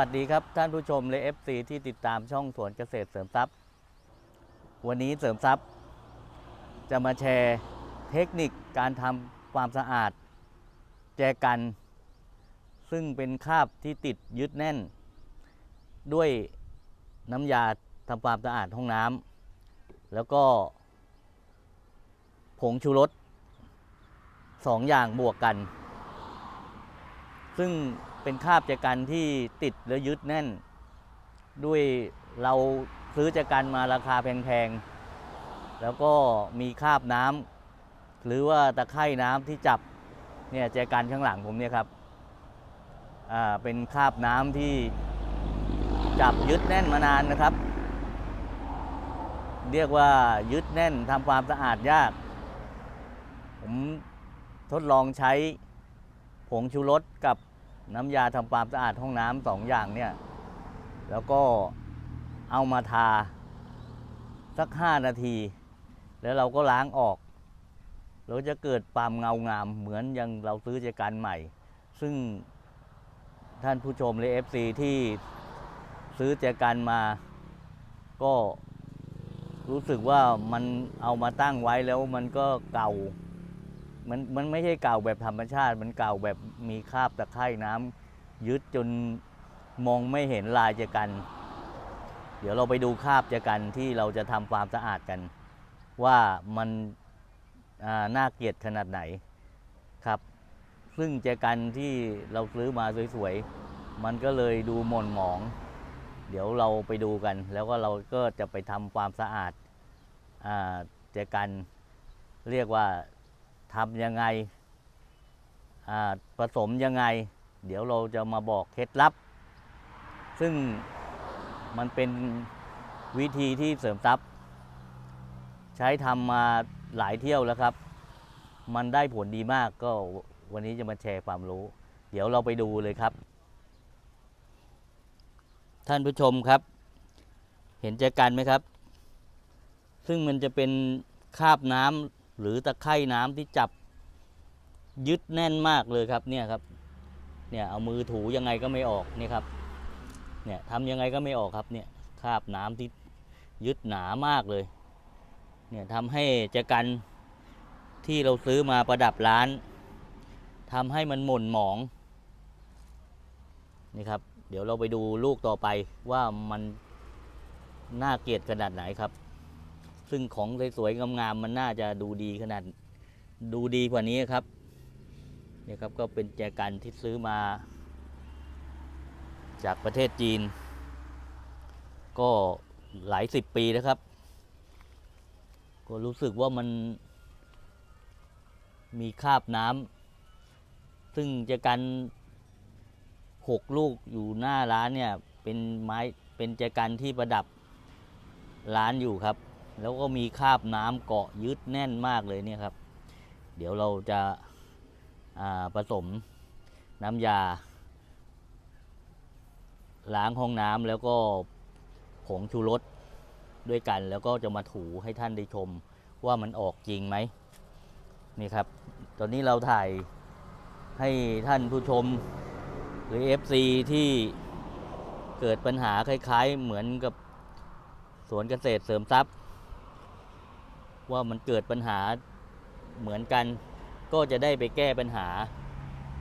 สวัสดีครับท่านผู้ชมและ FC ที่ติดตามช่องสวนเกษตรเสริมทรัพย์ วันนี้เสริมทรัพย์ จะมาแชร์เทคนิคการทำความสะอาด แจกัน ซึ่งเป็นคราบที่ติดยึดแน่น ด้วยน้ำยาทำความสะอาดห้องน้ำแล้วก็ ผงชูรสสองอย่างบวกกัน ซึ่ง เป็นคาบแจกันที่ติดและยึดแน่น ด้วยเราซื้อแจกันมาราคาแพงๆ แล้วก็มีคาบน้ำหรือว่าตะไคร่น้ำที่จับเนี่ยแจกันข้างหลังผมเนี่ยครับอ่าเป็นคาบน้ำที่จับยึดแน่นมานานนะครับ เรียกว่ายึดแน่นทำความสะอาดยาก ผมทดลองใช้ผงชูรสกับ น้ำยาทำความสะอาดห้องน้ำสองอย่างเนี่ย แล้วก็เอามาทาสักห้านาที แล้วเราก็ล้างออกเราจะเกิดความเงางามเหมือนอยังเราซื้อจากการใหม่ ซึ่งท่านผู้ชมและ FC ที่ซื้อจากการมา ก็รู้สึกว่ามันเอามาตั้งไว้แล้วมันก็เก่า มันมันไม่ใช่เก่าแบบธรรมชาติ มันเก่าแบบมีคราบตะไคร่น้ำยึดจนมองไม่เห็นลายเจกัน เดี๋ยวเราไปดูคราบเจกันที่เราจะทำความสะอาดกัน ว่ามันน่าเกลียดขนาดไหนครับ ซึ่งเจกันที่เราซื้อมาสวยๆ มันก็เลยดูหม่นหมอง เดี๋ยวเราไปดูกัน แล้วก็เราก็จะไปทำความสะอาดอาเจกันเรียกว่า ทำยังไงผสมยังไง เดี๋ยวเราจะมาบอกเคล็ดลับ ซึ่งมันเป็นวิธีที่เสริมทรัพย์ ใช้ทำมาหลายเที่ยวแล้วครับ มันได้ผลดีมากก็วันนี้จะมาแชร์ความรู้ เดี๋ยวเราไปดูเลยครับ ท่านผู้ชมครับ เห็นใจกันไหมครับ ซึ่งมันจะเป็นคาบน้ำ หรือตะไคร่น้ำที่จับยึดแน่นมากเลยครับเนี่ยครับเนี่ยเอามือถูยังไงก็ไม่ออกนี่ครับเนี่ยทำยังไงก็ไม่ออกครับเนี่ยคราบน้ำที่ยึดหนามากเลยเนี่ยทำให้แจกันที่เราซื้อมาประดับร้านทำให้มันหม่นหมองนี่ครับ เดี๋ยวเราไปดูลูกต่อไปว่ามันน่าเกลียดขนาดไหนครับ ซึ่งของสวยๆงามๆมันน่าจะดูดีขนาดดูดีกว่านี้ครับเนี่ยครับก็เป็นแจกันที่ซื้อมา จากประเทศจีน ก็หลายสิบปีแล้วครับ ก็รู้สึกว่ามันมีคราบน้ำซึ่งแจกันหกลูกอยู่หน้าร้านเนี่ยเป็นไม้เป็นแจกันที่ประดับร้านอยู่ครับ แล้วก็มีคราบน้ำเกาะยึดแน่นมากเลยเนี่ยครับ เดี๋ยวเราจะาผสมน้ำยา ล้างห้องน้ำแล้วก็ผงชูรสด้วยกัน แล้วก็จะมาถูให้ท่านได้ชมว่ามันออกจริงไหมนี่ครับ ตอนนี้เราถ่ายให้ท่านผู้ชมหรือ FC ที่เกิดปัญหาคล้าย ๆ เหมือนกับสวนเกษตรเสริมทรัพย์ ว่ามันเกิดปัญหาเหมือนกัน ก็จะได้ไปแก้ปัญหา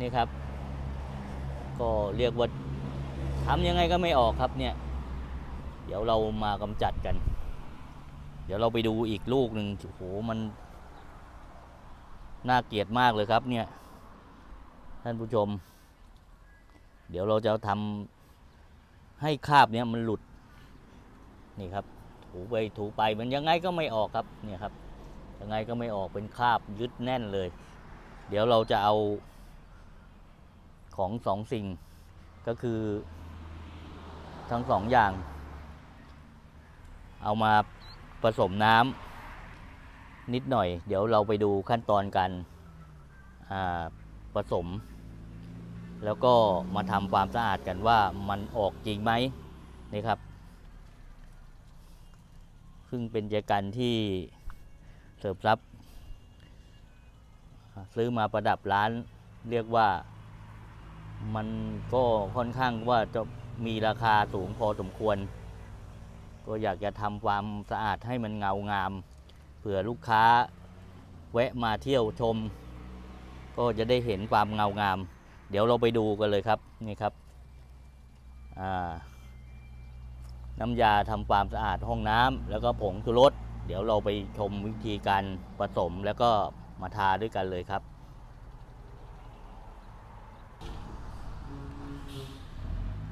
นี่ครับ ก็เรียกว่าทำยังไงก็ไม่ออกครับเนี่ยเดี๋ยวเรามากำจัดกัน เดี๋ยวเราไปดูอีกลูกหนึ่งโอ้โหมันน่าเกลียดมากเลยครับเนี่ยท่านผู้ชม เดี๋ยวเราจะทำให้คาบเนี้ยมันหลุดนี่ครับ ถูไปถูไปมันยังไงก็ไม่ออกครับเนี่ยครับยังไงก็ไม่ออกเป็นคราบยึดแน่นเลย เดี๋ยวเราจะเอาของสองสิ่งก็คือทั้งสองอย่าง เอามาผสมน้ำนิดหน่อย เดี๋ยวเราไปดูขั้นตอนการผสม แล้วก็มาทำความสะอาดกันว่ามันออกจริงไหมนี่ครับ ซึ่งเป็นแจกันที่เสิร์ฟรับ ซื้อมาประดับร้านเรียกว่ามันก็ค่อนข้างว่าจะมีราคาสูงพอสมควร ก็อยากจะทำความสะอาดให้มันเงางาม เผื่อลูกค้าแวะมาเที่ยวชม ก็จะได้เห็นความเงางาม เดี๋ยวเราไปดูกันเลยครับ นี่ครับ อ่า น้ำยาทำความสะอาดห้องน้ำแล้วก็ผงชูรสเดี๋ยวเราไปชมวิธีการผสมแล้วก็มาทาด้วยกันเลยครับ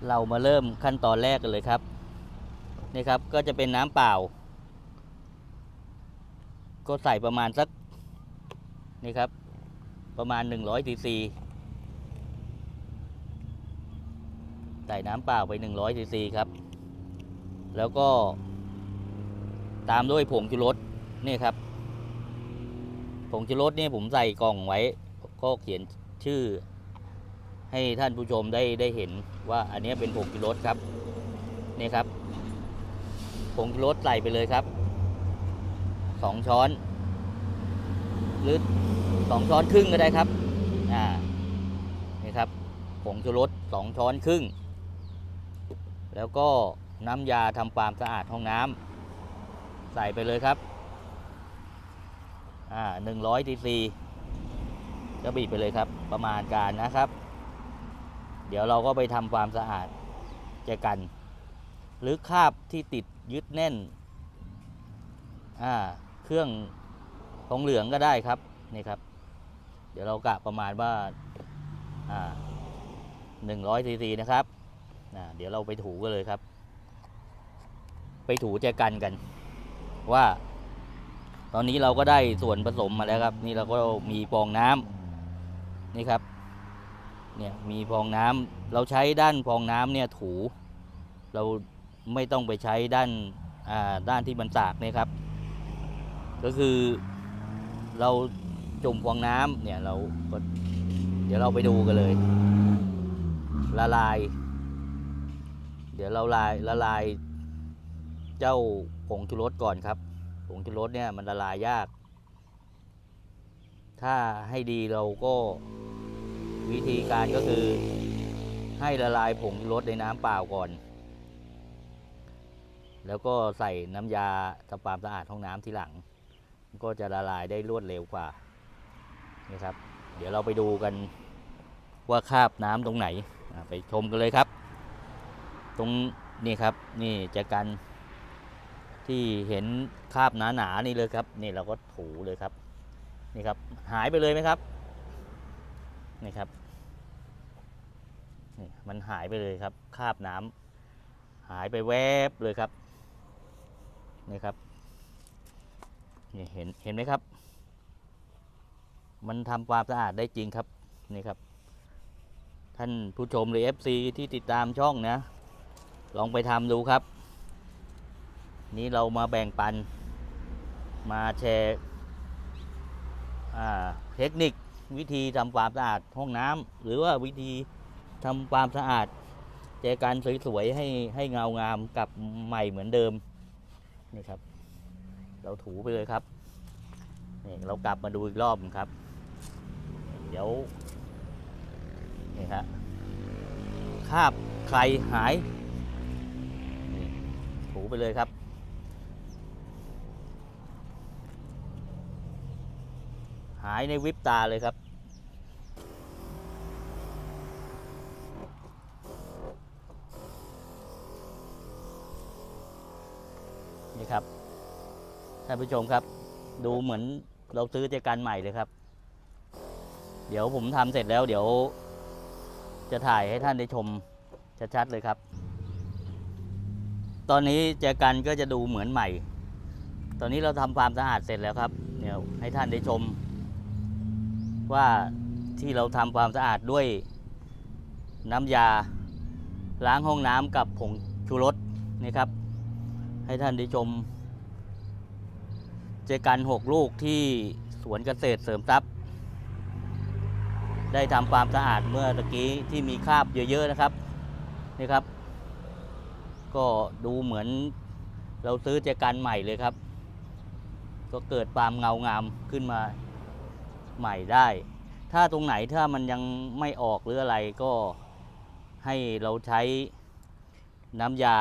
เรามาเริ่มขั้นตอนแรกกันเลยครับนี่ครับก็จะเป็นน้ำเปล่า ก็ใส่ประมาณสักนี่ครับ ประมาณ 100ซีซีใส่น้ำเปล่าไป 100ซีซีครับ แล้วก็ ตามด้วยผงชูรสนี่ครับ ผงชูรสนี่ผมใส่กล่องไว้ ก็เขียนชื่อ ให้ท่านผู้ชมได้ได้เห็นว่าอันนี้เป็นผงชูรสครับนี่ครับผงชูรสใส่ไปเลยครับสองช้อน หรือสองช้อนครึ่งก็ได้ครับอ่านี่ครับผงชูรสสองช้อนครึ่ง แล้วก็ น้ำยาทำความสะอาดห้องน้ำใส่ไปเลยครับอ่าหนึ่งร้อยซีซีก็บีบไปเลยครับประมาณการนะครับ เดี๋ยวเราก็ไปทำความสะอาดแจกัน หรือคราบที่ติดยึดแน่นอ่าเครื่องทองเหลืองก็ได้ครับนี่ครับ เดี๋ยวเรากะประมาณว่าอ่าหนึ่งร้อยซีซีนะครับเดี๋ยวเราไปถูกันเลยครับ ไปถูแจกันกัน ว่า ตอนนี้เราก็ได้ส่วนผสมมาแล้วครับ นี่เราก็มีฟองน้ำนี่ครับ เนี่ยมีฟองน้ำเราใช้ด้านฟองน้ำเนี่ยถู เราไม่ต้องไปใช้ด้านอ่าด้านที่มันสากเนี่ยครับ ก็คือเราจุ่มฟองน้ำเนี่ยเราก็เดี๋ยวเราไปดูกันเลย ละลาย เดี๋ยวเราลายละลาย เจ้าผงชูรสก่อนครับ ผงชูรสเนี่ยมันละลายยาก ถ้าให้ดีเราก็วิธีการก็คือให้ละลายผงชูรสในน้ำเปล่าก่อน แล้วก็ใส่น้ำยาทำความสะอาดห้องน้ำทีหลัง ก็จะละลายได้รวดเร็วกว่านี่ครับ เดี๋ยวเราไปดูกันว่าคาบน้ำตรงไหน ไปชมกันเลยครับ ตรงนี่ครับนี่จะกัน ที่เห็นคราบหนาๆนี่เลยครับ นี่เราก็ถูเลยครับ นี่ครับ หายไปเลยไหมครับ นี่ครับ นี่มันหายไปเลยครับ คราบน้ำหายไปแวบเลยครับ นี่ครับ นี่เห็นเห็นไหมครับ มันทำความสะอาดได้จริงครับ นี่ครับ ท่านผู้ชมหรือ FC ที่ติดตามช่องนะ ลองไปทำดูครับ นี้เรามาแบ่งปัน มาแชร์เทคนิควิธีทำความสะอาดห้องน้ำหรือว่าวิธีทำความสะอาดแจกันสวยๆให้ให้เงางามกับใหม่เหมือนเดิมนี่ครับ เราถูไปเลยครับนี่เรากลับมาดูอีกรอบครับ เดี๋ยวนี่ครับคราบใครหายถูไปเลยครับ หายในวิบตาเลยครับ นี่ครับท่านผู้ชมครับ ดูเหมือนเราซื้อเจกันใหม่เลยครับ เดี๋ยวผมทำเสร็จแล้วเดี๋ยว จะถ่ายให้ท่านได้ชมชัดๆเลยครับ ตอนนี้แจกันก็จะดูเหมือนใหม่ ตอนนี้เราทำความสะอาดเสร็จแล้วครับ เดี๋ยวให้ท่านได้ชม ว่าที่เราทำความสะอาดด้วยน้ำยาล้างห้องน้ำกับผงชูรสนี่ครับ ให้ท่านได้ชม เจกันหกลูกที่สวนเกษตรเสริมทรัพย์ ได้ทำความสะอาดเมื่อตะกี้ที่มีคราบเยอะ ๆ นะครับนี่ครับ ก็ดูเหมือนเราซื้อเจกันใหม่เลยครับ ก็เกิดความเงางามขึ้นมา ใหม่ได้ ถ้าตรงไหนถ้ามันยังไม่ออกหรืออะไรก็ให้เราใช้น้ำยา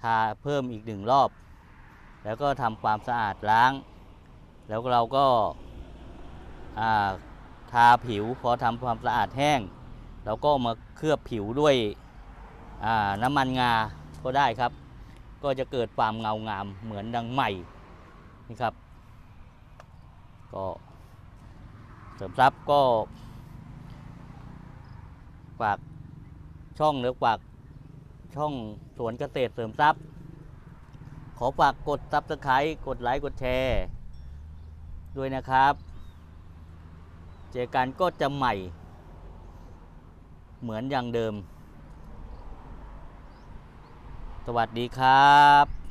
ทาเพิ่มอีกหนึ่งรอบ แล้วก็ทำความสะอาดล้าง แล้วเราก็าทาผิว พอทำความสะอาดแห้ง เราก็มาเคลือบผิวด้วยน้ำมันงาก็ได้ครับ ก็จะเกิดความเงางามเหมือนดังใหม่นี่ครับ ก็ เสริมทรัพย์ก็ฝากช่องหรือฝากช่องสวนเกษตรเสริมทรัพย์ ขอฝากกดซับสไครต์กดไลค์กดแชร์ ด้วยนะครับ เจอกันก็จะใหม่ เหมือนอย่างเดิม สวัสดีครับ